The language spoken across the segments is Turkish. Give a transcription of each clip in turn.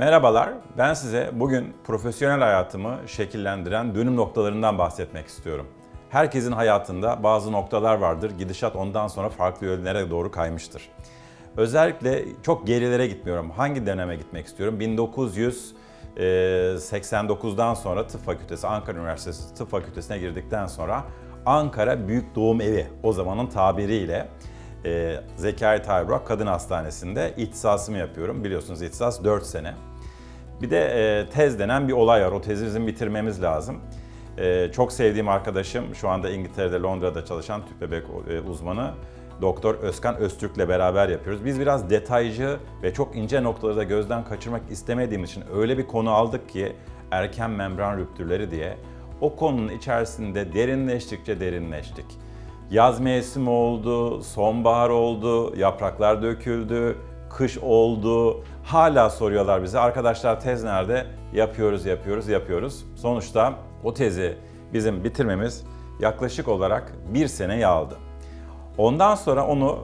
Merhabalar, ben size bugün profesyonel hayatımı şekillendiren dönüm noktalarından bahsetmek istiyorum. Herkesin hayatında bazı noktalar vardır, gidişat ondan sonra farklı yönlere doğru kaymıştır. Özellikle çok gerilere gitmiyorum. Hangi döneme gitmek istiyorum? 1989'dan sonra tıp fakültesi, Ankara Üniversitesi tıp fakültesine girdikten sonra Ankara Büyük Doğum Evi o zamanın tabiriyle e, Zekai Tayburak Kadın Hastanesi'nde ihtisasımı yapıyorum. Biliyorsunuz ihtisas 4 sene. Bir de e, tez denen bir olay var. O tezi bizim bitirmemiz lazım. E, çok sevdiğim arkadaşım, şu anda İngiltere'de, Londra'da çalışan tüp bebek e, uzmanı Doktor Özkan Öztürk'le beraber yapıyoruz. Biz biraz detaycı ve çok ince noktaları da gözden kaçırmak istemediğimiz için öyle bir konu aldık ki erken membran rüptürleri diye o konunun içerisinde derinleştikçe derinleştik. Yaz mevsimi oldu, sonbahar oldu, yapraklar döküldü, kış oldu. Hala soruyorlar bize arkadaşlar tez nerede? Yapıyoruz, yapıyoruz, yapıyoruz. Sonuçta o tezi bizim bitirmemiz yaklaşık olarak bir seneyi aldı. Ondan sonra onu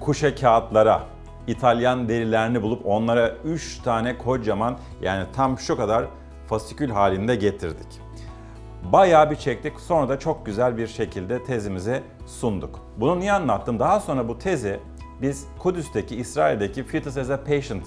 kuşe kağıtlara, İtalyan derilerini bulup onlara 3 tane kocaman yani tam şu kadar fasikül halinde getirdik. Bayağı bir çektik. Sonra da çok güzel bir şekilde tezimizi sunduk. Bunu niye anlattım? Daha sonra bu tezi biz Kudüs'teki, İsrail'deki Fetus as a Patient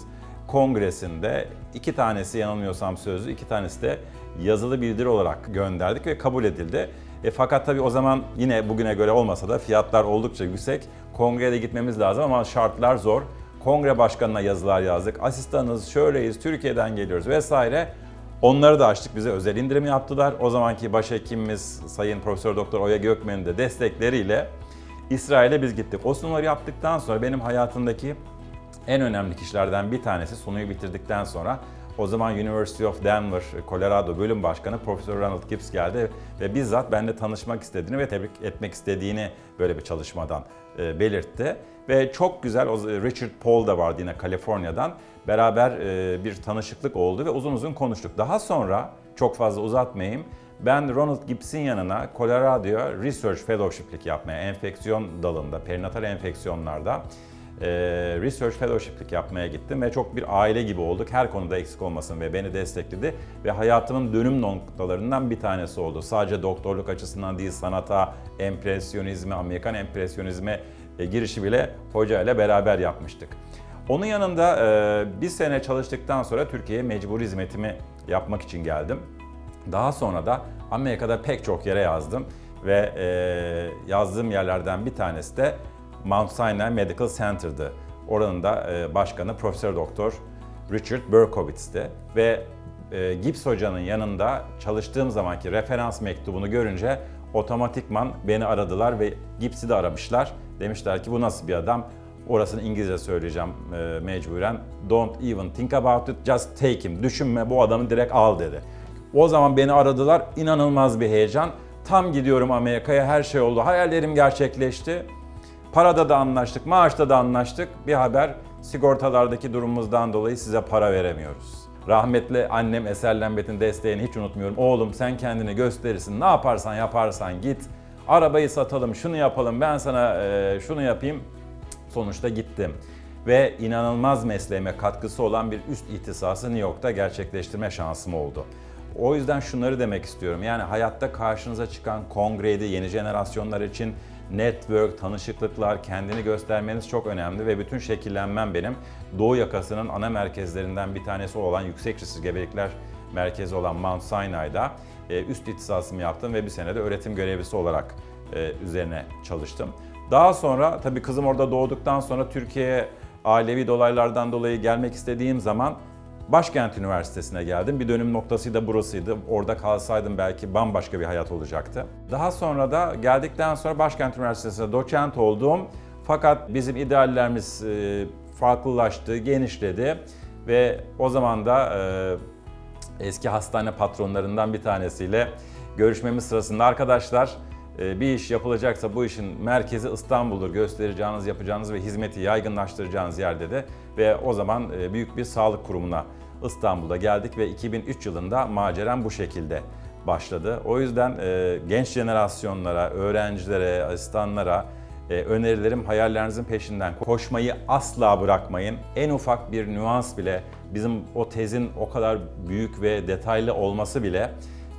kongresinde iki tanesi yanılmıyorsam sözlü, iki tanesi de yazılı bildiri olarak gönderdik ve kabul edildi. E, fakat tabii o zaman yine bugüne göre olmasa da fiyatlar oldukça yüksek. Kongreye de gitmemiz lazım ama şartlar zor. Kongre başkanına yazılar yazdık. Asistanınız şöyleyiz, Türkiye'den geliyoruz vesaire. Onları da açtık bize özel indirim yaptılar. O zamanki başhekimimiz Sayın Profesör Doktor Oya Gökmen'in de destekleriyle İsrail'e biz gittik. O sunumları yaptıktan sonra benim hayatımdaki en önemli kişilerden bir tanesi sunuyu bitirdikten sonra o zaman University of Denver, Colorado bölüm başkanı Profesör Ronald Gibbs geldi ve bizzat benimle tanışmak istediğini ve tebrik etmek istediğini böyle bir çalışmadan e, belirtti. Ve çok güzel, Richard Paul da vardı yine Kaliforniya'dan. Beraber e, bir tanışıklık oldu ve uzun uzun konuştuk. Daha sonra, çok fazla uzatmayayım, ben Ronald Gibbs'in yanına Colorado'ya Research Fellowship'lik yapmaya, enfeksiyon dalında, perinatal enfeksiyonlarda e, Research Fellowship'lik yapmaya gittim ve çok bir aile gibi olduk. Her konuda eksik olmasın ve beni destekledi ve hayatımın dönüm noktalarından bir tanesi oldu. Sadece doktorluk açısından değil, sanata, empresyonizme, Amerikan empresyonizme e, girişi bile hoca ile beraber yapmıştık. Onun yanında e, bir sene çalıştıktan sonra Türkiye'ye mecburi hizmetimi yapmak için geldim. Daha sonra da Amerika'da pek çok yere yazdım ve e, yazdığım yerlerden bir tanesi de Mount Sinai Medical Center'dı. Oranın da e, başkanı Profesör Doktor Richard Berkowitz'ti ve e, Gibbs hocanın yanında çalıştığım zamanki referans mektubunu görünce otomatikman beni aradılar ve Gibbs'i de aramışlar. Demişler ki bu nasıl bir adam? Orasını İngilizce söyleyeceğim e, mecburen. Don't even think about it, just take him. Düşünme bu adamı direkt al dedi. O zaman beni aradılar. İnanılmaz bir heyecan. Tam gidiyorum Amerika'ya her şey oldu. Hayallerim gerçekleşti. Parada da anlaştık, maaşta da anlaştık. Bir haber sigortalardaki durumumuzdan dolayı size para veremiyoruz. Rahmetli annem Eser Lembet'in desteğini hiç unutmuyorum. Oğlum sen kendini gösterirsin. Ne yaparsan yaparsan git. Arabayı satalım, şunu yapalım, ben sana e, şunu yapayım. Sonuçta gittim. Ve inanılmaz mesleğime katkısı olan bir üst ihtisası New York'ta gerçekleştirme şansım oldu. O yüzden şunları demek istiyorum. Yani hayatta karşınıza çıkan kongreydi, yeni jenerasyonlar için network, tanışıklıklar, kendini göstermeniz çok önemli ve bütün şekillenmem benim Doğu yakasının ana merkezlerinden bir tanesi olan yüksek riskli gebelikler merkezi olan Mount Sinai'da e, üst ihtisasımı yaptım ve bir senede öğretim görevlisi olarak üzerine çalıştım. Daha sonra tabii kızım orada doğduktan sonra Türkiye'ye ailevi dolaylardan dolayı gelmek istediğim zaman Başkent Üniversitesi'ne geldim. Bir dönüm noktası da burasıydı. Orada kalsaydım belki bambaşka bir hayat olacaktı. Daha sonra da geldikten sonra Başkent Üniversitesi'ne doçent oldum. Fakat bizim ideallerimiz e, farklılaştı, genişledi ve o zaman da e, eski hastane patronlarından bir tanesiyle görüşmemiz sırasında arkadaşlar e, bir iş yapılacaksa bu işin merkezi İstanbul'dur. Göstereceğiniz, yapacağınız ve hizmeti yaygınlaştıracağınız yer dedi. Ve o zaman e, büyük bir sağlık kurumuna İstanbul'da geldik ve 2003 yılında maceram bu şekilde başladı. O yüzden e, genç jenerasyonlara, öğrencilere, asistanlara E, önerilerim hayallerinizin peşinden koşmayı asla bırakmayın. En ufak bir nüans bile bizim o tezin o kadar büyük ve detaylı olması bile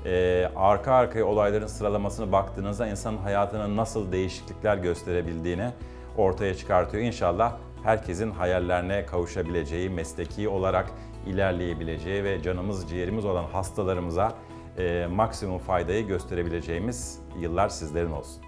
e, arka arkaya olayların sıralamasını baktığınızda insanın hayatına nasıl değişiklikler gösterebildiğini ortaya çıkartıyor. İnşallah herkesin hayallerine kavuşabileceği, mesleki olarak ilerleyebileceği ve canımız ciğerimiz olan hastalarımıza e, maksimum faydayı gösterebileceğimiz yıllar sizlerin olsun.